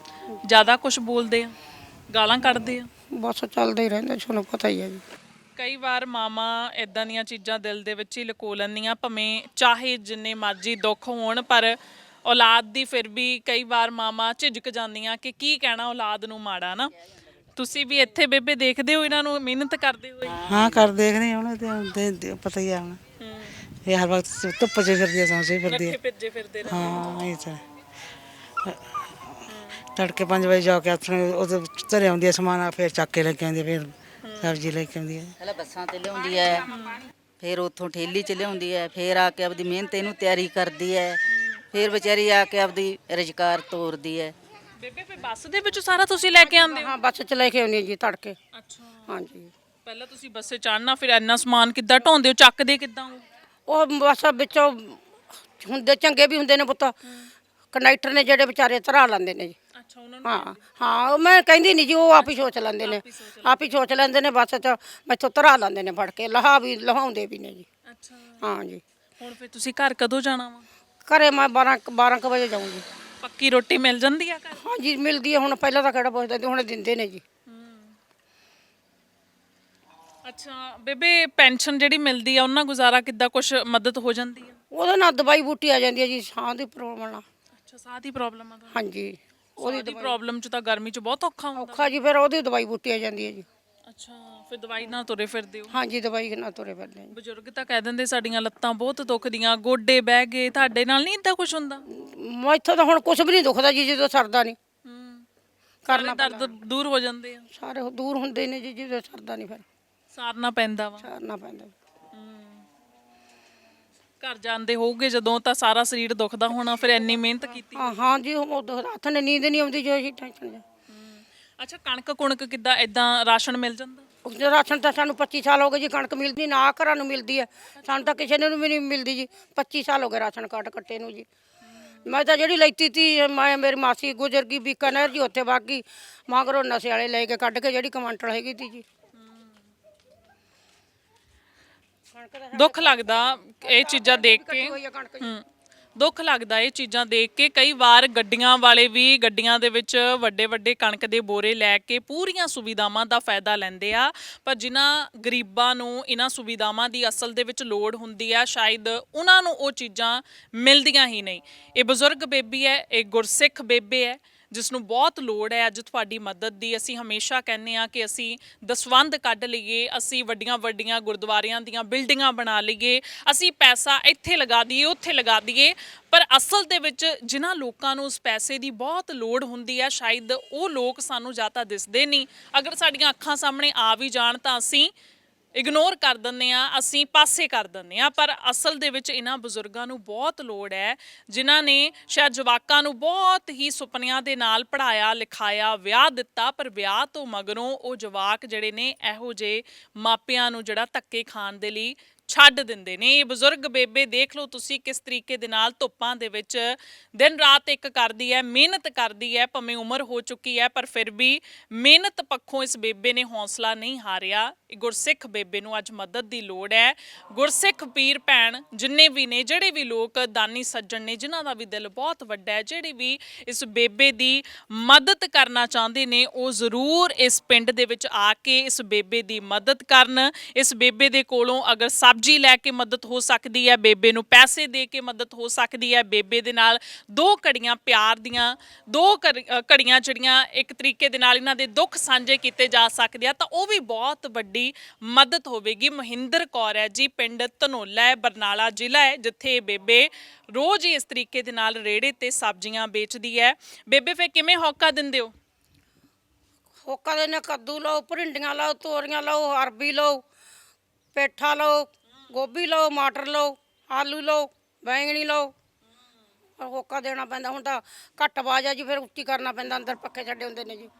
ਜ਼ਿਆਦਾ ਕੁਝ ਬੋਲਦੇ ਆ ਗਾਲਾਂ ਕੱਢਦੇ ਆ। ਬਸ ਚੱਲਦਾ ਹੀ ਰਹਿੰਦਾ ਤੁਹਾਨੂੰ ਪਤਾ ਹੀ ਹੈ ਜੀ। ਕਈ ਵਾਰ ਮਾਮਾ ਇਦਾਂ ਦੀਆਂ ਚੀਜ਼ਾਂ ਦਿਲ ਦੇ ਵਿੱਚ ਹੀ ਲੁਕੋ ਲੈਂਦੀਆਂ ਭਵੇਂ ਚਾਹੇ ਜਿੰਨੇ ਮਰਜ਼ੀ ਦੁੱਖ ਹੋਣ ਪਰ ਔਲਾਦ ਦੀ ਫਿਰ ਵੀ ਕਈ ਵਾਰ ਮਾਮਾ ਝਿਜਕ ਜਾਂਦੀਆਂ ਕਿ ਕੀ ਕਹਿਣਾ ਔਲਾਦ ਨੂੰ ਮਾੜਾ ਨਾ ਤੁਸੀਂ ਵੀ ਇੱਥੇ ਬੇਬੇ ਦੇਖਦੇ ਹੋ ਇਹਨਾਂ ਨੂੰ ਮਿਹਨਤ ਕਰਦੇ ਹੋਏ? ਹਾਂ ਕਰ ਦੇਖਦੇ ਹਾਂ ਹੁਣ ਤੇ- ਪਤਾ ਹੀ ਆ ਹੁਣ। ਇਹ ਹਰ ਵਕਤ ਧੁੱਪ 'ਚ ਫਿਰਦੀ ਆ ਸੌਂਸੇ ਫਿਰਦੀ ਆ। ਰੱਖੇ ਭਿੱਜੇ ਫਿਰਦੇ ਨੇ। ਹਾਂ ਇਹ ਤਾਂ ਤੜਕੇ 5 ਵਜੇ ਜਾ ਕੇ ਆਪਣੇ ਉਹਦੇ ਘਰੇ ਆਉਂਦੀ ਆ ਸਮਾਨ ਆ ਫਿਰ ਚੱਕ ਕੇ ਲੈ ਕੇ ਆਉਂਦੀ ਆ, ਫਿਰ ਸਬਜ਼ੀ ਲੈ ਕੇ ਆਉਂਦੀ ਆ ਪਹਿਲਾਂ ਬੱਸਾਂ ਤੇ ਲਿਆਉਂਦੀ ਹੈ ਫਿਰ ਉੱਥੋਂ ਠੇਲੀ ਚ ਲਿਆਉਂਦੀ ਹੈ ਫਿਰ ਆ ਕੇ ਆਪਦੀ ਮਿਹਨਤ ਇਹਨੂੰ ਤਿਆਰੀ ਕਰਦੀ ਹੈ ਫਿਰ ਵਿਚਾਰੀ ਆ ਕੇ ਆਪਦੀ ਰੁਜ਼ਗਾਰ ਤੋਰਦੀ ਹੈ। ਬੇਬੇ ਫਿਰ ਬੱਸ ਦੇ ਵਿੱਚ ਸਾਰਾ ਤੁਸੀਂ ਲੈ ਕੇ ਆਉਂਦੇ ਹੋ? ਹਾਂ ਬੱਸ ਚ ਲੈ ਕੇ ਆਉਣੀ ਜੀ ਤੜਕੇ। ਅੱਛਾ। ਹਾਂਜੀ। ਪਹਿਲਾਂ ਤੁਸੀਂ ਬੱਸੇ ਚੜਨਾ ਫਿਰ ਇੰਨਾ ਸਮਾਨ ਕਿੱਦਾਂ ਢੋਂਦੇ ਹੋ ਚੱਕਦੇ ਕਿੱਦਾਂ ਹੋ? ਉਹ ਬੱਸ ਵਿੱਚੋਂ ਹੁੰਦੇ ਚੰਗੇ ਵੀ ਹੁੰਦੇ ਨੇ ਪੁੱਤ। ਕੰਡਕਟਰ ਨੇ ਜਿਹੜੇ ਵਿਚਾਰੇ ਧਰਾ ਲੈਂਦੇ ਨੇ ਜੀ। ਅੱਛਾ ਉਹਨਾਂ ਨੂੰ ਹਾਂ ਹਾਂ ਉਹ ਮੈਂ ਕਹਿੰਦੀ ਨਹੀਂ ਜੀ ਉਹ ਆਪ ਹੀ ਸੋਚ ਲੈਂਦੇ ਨੇ। ਆਪ ਹੀ ਸੋਚ ਲੈਂਦੇ ਨੇ ਬੱਸ ਚ ਮੈਥੋਂ ਧਰਾ ਲੈਂਦੇ ਨੇ ਫੜ ਕੇ ਲਹਾ ਵੀ ਲਹਾਉਂਦੇ ਵੀ ਨੇ ਜੀ। ਅੱਛਾ। ਹਾਂ ਜੀ। ਹੁਣ ਫਿਰ ਤੁਸੀਂ ਘਰ ਕਦੋਂ ਜਾਣਾ ਵਾ? ਘਰੇ ਮੈਂ 12 12 ਕੁ ਵਜੇ ਜਾਊਂਗੀ। ਪੱਕੀ ਰੋਟੀ ਮਿਲ ਜਾਂਦੀ ਆ ਘਰ? ਹਾਂ ਜੀ ਮਿਲਦੀ ਹੈ ਹੁਣ ਪਹਿਲਾਂ ਤਾਂ ਕਿਹੜਾ ਪੁੱਛਦੇ ਸੀ ਹੁਣ ਦਿੰਦੇ ਨੇ ਜੀ। ਅੱਛਾ ਬੇਬੇ ਪੈਨਸ਼ਨ ਜਿਹੜੀ ਮਿਲਦੀ ਆ ਉਹਨਾਂ ਗੁਜ਼ਾਰਾ ਕਿੱਦਾਂ ਕੁਝ ਮਦਦ ਹੋ ਜਾਂਦੀ ਆ? ਉਹਦੇ ਨਾਲ ਦਵਾਈ ਬੂਟੀ ਆ ਜਾਂਦੀ ਹੈ ਜੀ ਸਾਹ ਦੀ ਪ੍ਰੋਬਲਮ ਨਾਲ। ਅੱਛਾ ਸਾਹ ਦੀ ਪ੍ਰੋਬਲਮ ਆ ਤੁਹਾਨੂੰ? ਹਾਂਜੀ। ਉਹਦੀ ਪ੍ਰੋਬਲਮ ਚ ਤਾਂ ਗਰਮੀ ਚ ਬਹੁਤ ਔਖਾ ਹੁੰਦਾ। ਔਖਾ ਜੀ ਫਿਰ ਉਹਦੀ ਦਵਾਈ ਬੂਟੀ ਆ ਜਾਂਦੀ ਹੈ ਜੀ। ਅੱਛਾ ਫਿਰ ਦਵਾਈ ਨਾਲ ਤੁਰੇ ਫਿਰਦੇ ਹੋ। ਹਾਂਜੀ ਦਵਾਈ ਨਾਲ ਤੁਰੇ ਫਿਰਦੇ ਹਾਂ ਜੀ। ਬਜ਼ੁਰਗ ਤਾਂ ਕਹਿ ਦਿੰਦੇ ਸਾਡੀਆਂ ਲੱਤਾਂ ਬਹੁਤ ਦੁਖਦੀਆਂ ਗੋਡੇ ਬਹਿ ਗਏ ਤੁਹਾਡੇ ਨਾਲ ਨਹੀਂ ਇਦਾਂ ਕੁਝ ਹੁੰਦਾ? ਮੈਥੋਂ ਤਾਂ ਹੁਣ ਕੁਝ ਵੀ ਨਹੀਂ ਦੁਖਦਾ ਜੀ ਜਦੋਂ ਸਰਦਾ ਨਹੀਂ ਹੂੰ। ਕਰਨਾ ਦਰਦ ਦੂਰ ਹੋ ਜਾਂਦੇ ਆ। ਸਾਰੇ ਦੂਰ ਹੁੰਦੇ ਨੇ ਜੀ ਜਦੋਂ ਸਰਦਾ ਨਹੀਂ ਫਿਰ। ਸਾਰਨਾ ਪੈਂਦਾ ਵਾ। ਸਾਰਨਾ ਪੈਂਦਾ। ਘਰ ਜਾਂਦੇ ਹੋਊਗੇ ਜਦੋਂ ਤਾਂ ਸਾਰਾ ਸਰੀਰ ਦੁਖਦਾ ਹੋਣਾ ਫਿਰ ਇੰਨੀ ਮਿਹਨਤ ਕੀਤੀ ਹਾਂ ਹਾਂ ਜੀ ਉਹ ਰਾਤ ਨੇ ਨੀਂਦ ਨਹੀਂ ਆਉਂਦੀ ਜੋ ਅਸੀਂ ਟੈਨਸ਼ਨ ਜਾ ਅੱਛਾ ਕਣਕ ਕੁਣਕ ਕਿੱਦਾਂ ਇਦਾਂ ਰਾਸ਼ਨ ਮਿਲ ਜਾਂਦਾ? ਉਸ ਰਾਸ਼ਨ ਤਾਂ ਸਾਨੂੰ 25 ਸਾਲ ਹੋ ਗਏ ਜੀ ਕਣਕ ਮਿਲਦੀ ਨਾ ਘਰਾਂ ਨੂੰ ਮਿਲਦੀ ਹੈ। ਸਾਨੂੰ ਤਾਂ ਕਿਸੇ ਨੂੰ ਵੀ ਨਹੀਂ ਮਿਲਦੀ ਜੀ 25 ਸਾਲ ਹੋ ਗਏ ਰਾਸ਼ਨ ਕਾਰਡ ਕੱਟੇ ਨੂੰ ਜੀ। ਮੈਂ ਤਾਂ ਜਿਹੜੀ ਲੈਤੀ ਤੀ ਮੈਂ ਮੇਰੀ ਮਾਸੀ ਗੁਜ਼ਰ ਗਈ ਬੀਕਾਨੇਰ ਜੀ ਉੱਥੇ ਵਗ ਮਗਰੋਂ ਨਸ਼ੇ ਵਾਲੇ ਲੈ ਕੇ ਕੱਢ ਕੇ ਜਿਹੜੀ ਕਮਾਂਟਲ ਹੈਗੀ ਤੀ ਜੀ ਕਣਕ ਦਾ ਦੁੱਖ ਲੱਗਦਾ ਇਹ ਚੀਜ਼ਾਂ ਦੇਖ ਕੇ। ਹੂੰ। ਦੁੱਖ ਲੱਗਦਾ ਇਹ ਚੀਜ਼ਾਂ ਦੇਖ ਕੇ। ਕਈ ਵਾਰ ਗੱਡੀਆਂ ਵਾਲੇ ਵੀ ਗੱਡੀਆਂ ਦੇ ਵਿੱਚ ਵੱਡੇ ਵੱਡੇ ਕਣਕ ਦੇ ਬੋਰੇ ਲੈ ਕੇ ਪੂਰੀਆਂ ਸੁਵਿਧਾਵਾਂ ਦਾ ਫਾਇਦਾ ਲੈਂਦੇ ਆ। ਪਰ ਜਿਨ੍ਹਾਂ ਗਰੀਬਾਂ ਨੂੰ ਇਹਨਾਂ ਸੁਵਿਧਾਵਾਂ ਦੀ ਅਸਲ ਦੇ ਵਿੱਚ ਲੋੜ ਹੁੰਦੀ ਆ ਸ਼ਾਇਦ ਉਹਨਾਂ ਨੂੰ ਉਹ ਚੀਜ਼ਾਂ ਮਿਲਦੀਆਂ ਹੀ ਨਹੀਂ। ਇਹ ਬਜ਼ੁਰਗ ਬੇਬੀ ਹੈ ਇਹ ਗੁਰਸਿੱਖ ਬੇਬੇ ਹੈ। ਜਿਸ ਨੂੰ ਬਹੁਤ ਲੋੜ ਹੈ ਅੱਜ ਤੁਹਾਡੀ ਮਦਦ ਦੀ, ਅਸੀਂ ਹਮੇਸ਼ਾ ਕਹਿੰਦੇ ਆ ਕਿ ਅਸੀਂ ਦਸਵੰਧ ਕੱਢ ਲਈਏ, ਅਸੀਂ ਵੱਡੀਆਂ ਵੱਡੀਆਂ ਗੁਰਦੁਆਰਿਆਂ ਦੀਆਂ ਬਿਲਡਿੰਗਾਂ ਬਣਾ ਲਈਏ, ਅਸੀਂ ਪੈਸਾ ਇੱਥੇ ਲਗਾ ਦਈਏ, ਉੱਥੇ ਲਗਾ ਦਈਏ, ਪਰ ਅਸਲ ਦੇ ਵਿੱਚ ਜਿਨ੍ਹਾਂ ਲੋਕਾਂ ਨੂੰ ਉਸ ਪੈਸੇ ਦੀ ਬਹੁਤ ਲੋੜ ਹੁੰਦੀ ਹੈ, ਸ਼ਾਇਦ ਉਹ ਲੋਕ ਸਾਨੂੰ ਜਾਂ ਤਾਂ ਦਿਸਦੇ ਨਹੀਂ। ਅਗਰ ਸਾਡੀਆਂ ਅੱਖਾਂ ਸਾਹਮਣੇ ਆ ਵੀ ਜਾਣ ਤਾਂ ਅਸੀਂ ਇਗਨੋਰ ਕਰ ਦਿੰਦੇ ਆ ਅਸੀਂ ਪਾਸੇ ਕਰ ਦਿੰਦੇ ਆ ਪਰ ਅਸਲ ਦੇ ਵਿੱਚ ਇਹਨਾਂ ਬਜ਼ੁਰਗਾਂ ਨੂੰ ਬਹੁਤ ਲੋੜ ਹੈ, ਜਿਨ੍ਹਾਂ ਨੇ ਸ਼ਾਇਦ ਜਵਾਕਾਂ ਨੂੰ ਬਹੁਤ ਹੀ ਸੁਪਨਿਆਂ ਦੇ ਨਾਲ ਪੜਾਇਆ ਲਿਖਾਇਆ, ਵਿਆਹ ਦਿੱਤਾ, ਪਰ ਵਿਆਹ ਤੋਂ ਮਗਰੋਂ ਉਹ ਜਵਾਕ ਜਿਹੜੇ ਨੇ, ਇਹੋ ਜੇ ਮਾਪਿਆਂ ਨੂੰ ਜਿਹੜਾ ਧੱਕੇ ਖਾਣ ਦੇ ਲਈ ਛੱਡ ਦਿੰਦੇ ਨੇ। ਇਹ ਬਜ਼ੁਰਗ ਬੇਬੇ ਦੇਖ ਲਓ ਤੁਸੀਂ ਕਿਸ ਤਰੀਕੇ ਦੇ ਨਾਲ ਧੁੱਪਾਂ ਦੇ ਵਿੱਚ ਦਿਨ ਰਾਤ ਇੱਕ ਕਰਦੀ ਹੈ, ਮਿਹਨਤ ਕਰਦੀ ਹੈ, ਭਾਵੇਂ ਉਮਰ ਹੋ ਚੁੱਕੀ ਹੈ, ਪਰ ਫਿਰ ਵੀ ਮਿਹਨਤ ਪੱਖੋਂ ਇਸ ਬੇਬੇ ਨੇ ਹੌਸਲਾ ਨਹੀਂ ਹਾਰਿਆ। ਗੁਰਸਿੱਖ ਬੇਬੇ ਨੂੰ ਅੱਜ ਮਦਦ ਦੀ ਲੋੜ ਹੈ। ਗੁਰਸਿੱਖ ਪੀਰ ਭੈਣ ਜਿੰਨੇ ਵੀ ਨੇ, ਜਿਹੜੇ ਵੀ ਲੋਕ ਦਾਨੀ ਸੱਜਣ ਨੇ, ਜਿਨ੍ਹਾਂ ਦਾ ਵੀ ਦਿਲ ਬਹੁਤ ਵੱਡਾ ਹੈ, ਜਿਹੜੇ ਵੀ ਇਸ ਬੇਬੇ ਦੀ ਮਦਦ ਕਰਨਾ ਚਾਹੁੰਦੇ ਨੇ, ਉਹ ਜ਼ਰੂਰ ਇਸ ਪਿੰਡ ਦੇ ਵਿੱਚ ਆ ਕੇ ਇਸ ਬੇਬੇ ਦੀ ਮਦਦ ਕਰਨ। ਇਸ ਬੇਬੇ ਦੇ ਕੋਲੋਂ ਅਗਰ ਸਬਜ਼ੀ ਲੈ ਕੇ ਮਦਦ ਹੋ ਸਕਦੀ ਹੈ, ਬੇਬੇ ਨੂੰ ਪੈਸੇ ਦੇ ਕੇ ਮਦਦ ਹੋ ਸਕਦੀ ਹੈ, ਬੇਬੇ ਦੇ ਨਾਲ ਦੋ ਘੜੀਆਂ ਪਿਆਰ ਦੀਆਂ, ਦੋ ਘੜ- ਘੜੀਆਂ ਜਿਹੜੀਆਂ ਇੱਕ ਤਰੀਕੇ ਦੇ ਨਾਲ ਇਹਨਾਂ ਦੇ ਦੁੱਖ ਸਾਂਝੇ ਕੀਤੇ ਜਾ ਸਕਦੇ ਆ, ਤਾਂ ਉਹ ਵੀ ਬਹੁਤ ਵੱਡੀ ਮਦਦ ਹੋਵੇਗੀ। ਮਹਿੰਦਰ ਕੌਰ ਹੈ ਜੀ, ਪਿੰਡ ਧਨੋਲਾ ਹੈ, ਬਰਨਾਲਾ ਜ਼ਿਲ੍ਹਾ ਹੈ, ਜਿੱਥੇ ਬੇਬੇ ਰੋਜ਼ ਹੀ ਇਸ ਤਰੀਕੇ ਦੇ ਨਾਲ ਰੇੜੇ ਤੇ ਸਬਜ਼ੀਆਂ ਵੇਚਦੀ ਹੈ। ਬੇਬੇ ਫੇ ਕਿਵੇਂ ਹੌਕਾ ਦਿੰਦੇ ਹੋ? ਹੋਕਾ ਦੇ ਨੇ ਕੱਦੂ ਲਓ, ਭਰਿੰਡੀਆਂ ਲਓ, ਤੋਰੀਆਂ ਲਓ, ਅਰਬੀ ਲਓ, ਪੇਠਾ ਲਓ ਗੋਭੀ ਲਓ, ਮਟਰ ਲਓ, ਆਲੂ ਲਓ, ਬੈਂਗਣੀ ਲਓ। ਪਰ ਹੋਕਾ ਦੇਣਾ ਪੈਂਦਾ, ਹੁਣ ਤਾਂ ਘੱਟ ਆਵਾਜ਼ ਆ ਜੀ, ਫਿਰ ਉੱਚੀ ਕਰਨਾ ਪੈਂਦਾ, ਅੰਦਰ ਪੱਖੇ ਛੱਡੇ ਹੁੰਦੇ ਨੇ ਜੀ।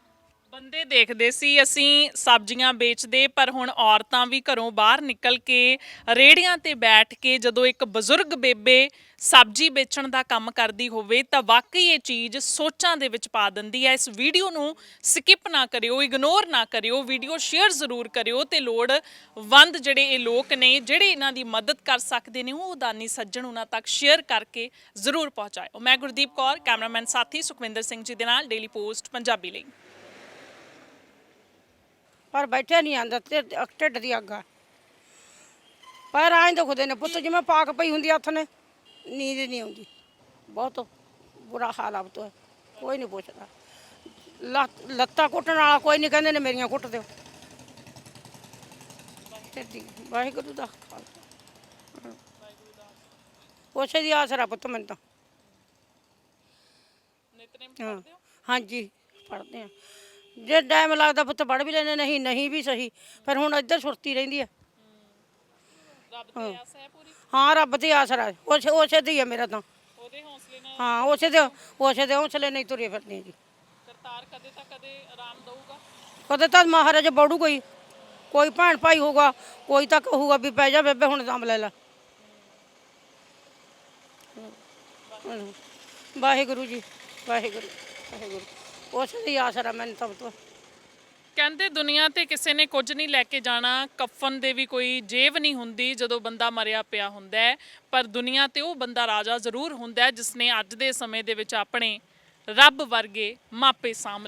ਬੰਦੇ ਦੇਖਦੇ ਸੀ, ਅਸੀਂ ਸਬਜ਼ੀਆਂ ਵੇਚਦੇ, ਪਰ ਹੁਣ ਔਰਤਾਂ ਵੀ ਘਰੋਂ ਬਾਹਰ ਨਿਕਲ ਕੇ ਰੇੜਿਆਂ ਤੇ ਬੈਠ ਕੇ ਜਦੋਂ ਇੱਕ ਬਜ਼ੁਰਗ ਬੇਬੇ ਸਬਜ਼ੀ ਵੇਚਣ ਦਾ ਕੰਮ ਕਰਦੀ ਹੋਵੇ, ਤਾਂ ਵਾਕਈ ਇਹ ਚੀਜ਼ ਸੋਚਾਂ ਦੇ ਵਿੱਚ ਪਾ ਦਿੰਦੀ ਹੈ। ਇਸ ਵੀਡੀਓ ਨੂੰ ਸਕਿਪ ਨਾ ਕਰਿਓ ਇਗਨੋਰ ਨਾ ਕਰਿਓ, ਵੀਡੀਓ ਸ਼ੇਅਰ ਜ਼ਰੂਰ ਕਰਿਓ ਤੇ ਲੋੜਵੰਦ ਜਿਹੜੇ ਇਹ ਲੋਕ ਨੇ, ਜਿਹੜੇ ਇਹਨਾਂ ਦੀ ਮਦਦ ਕਰ ਸਕਦੇ ਨੇ, ਉਹ ਦਾਨੀ ਸੱਜਣ ਉਹਨਾਂ ਤੱਕ ਸ਼ੇਅਰ ਕਰਕੇ ਜ਼ਰੂਰ ਪਹੁੰਚਾਇਓ। ਮੈਂ ਗੁਰਦੀਪ ਕੌਰ, ਕੈਮਰਾਮੈਨ ਸਾਥੀ ਸੁਖਵਿੰਦਰ ਸਿੰਘ ਜੀ ਦੇ ਨਾਲ ਡੇਲੀ ਪੋਸਟ ਪੰਜਾਬੀ ਲਈ। ਪਰ ਬੈਠੇ ਨਹੀਂ ਆਂਦਾ ਤੇ ਢਿੱਡ ਦੀ ਅੱਗ ਆ। ਪਰ ਆਂ ਦੁਖਦੇ ਨੇ ਪੁੱਤ ਜਿਵੇਂ ਪਾਕ ਪਈ ਹੁੰਦੀ ਹੱਥ ਨੇ ਨੀਂਦ ਨਹੀਂ ਆਉਂਦੀ। ਬਹੁਤ ਬੁਰਾ ਹਾਲ ਆਪ ਤੋਂ ਕੋਈ ਨਹੀਂ ਪੁੱਛਦਾ। ਲੱਤ- ਕੁੱਟਣ ਵਾਲਾ ਕੋਈ ਨਹੀਂ ਕਹਿੰਦੇ ਨੇ ਮੇਰੀਆਂ ਕੁੱਟ ਦਿਓ। ਵਾਹਿਗੁਰੂ ਦਾ ਖਾਲਸਾ। ਉਸੇ ਦੀ ਆਸਰਾ ਪੁੱਤ ਮੈਨੂੰ ਤਾਂ। ਹਾਂ ਹਾਂਜੀ ਪੜਦੇ ਆ ਜੇ ਟਾਈਮ ਲੱਗਦਾ ਪੁੱਤ ਪੜ ਵੀ ਲੈਣੇ ਨਹੀਂ ਨਹੀਂ ਵੀ ਸਹੀ। ਪਰ ਹੁਣ ਇੱਧਰ ਸੁਰਤੀ ਰਹਿੰਦੀ ਆ। ਰੱਬ ਦੀ ਆਸ ਹੈ ਪੂਰੀ? ਹਾਂ ਰੱਬ ਤੇ ਆਸਰਾ ਉਸੇ ਉਸੇ ਦੀ ਆ ਮੇਰਾ ਤਾਂ। ਉਹਦੇ ਹੌਸਲੇ ਨਾਲ? ਹਾਂ ਉਸੇ ਦੇ ਉਸੇ ਦੇ ਹੌਸਲੇ ਨਹੀਂ ਤੁਰੇ ਫਿਰਦੇ ਜੀ। ਕਰਤਾਰ ਕਦੇ ਤਾਂ ਕਦੇ ਆਰਾਮ ਦਊਗਾ? ਕਦੇ ਤਾਂ ਮਹਾਰਾਜ ਬੜੂ ਕੋਈ ਕੋਈ ਭੈਣ ਭਾਈ ਹੋਊਗਾ ਕੋਈ ਤਾਂ ਕਹੂਗਾ ਵੀ ਪੈ ਜਾ ਬੇਬੇ ਹੁਣ ਦਮ ਲੈ ਲੈ। ਵਾਹਿਗੁਰੂ ਜੀ ਵਾਹਿਗੁਰੂ ਵਾਹਿਗੁਰੂ। ਉਸੇ ਦੀ ਆਸਰਾ ਮੈਨੂੰ ਤਾਂ। ਪੁੱਤ ਕਹਿੰਦੇ ਦੁਨੀਆ ਤੇ ਕਿਸੇ ਨੇ ਕੁਝ ਨਹੀਂ ਲੈ ਕੇ ਜਾਣਾ, ਕਫਨ ਦੇ ਵੀ ਕੋਈ ਜੇਬ ਨਹੀਂ ਹੁੰਦੀ ਜਦੋਂ ਬੰਦਾ ਮਰਿਆ ਪਿਆ ਹੁੰਦਾ ਹੈ, ਪਰ ਦੁਨੀਆ ਤੇ ਉਹ ਬੰਦਾ ਰਾਜਾ ਜ਼ਰੂਰ ਹੁੰਦਾ ਹੈ ਜਿਸ ਨੇ ਅੱਜ ਦੇ ਸਮੇਂ ਦੇ ਵਿੱਚ ਆਪਣੇ ਰੱਬ ਵਰਗੇ ਮਾਪੇ ਸਾਂਭ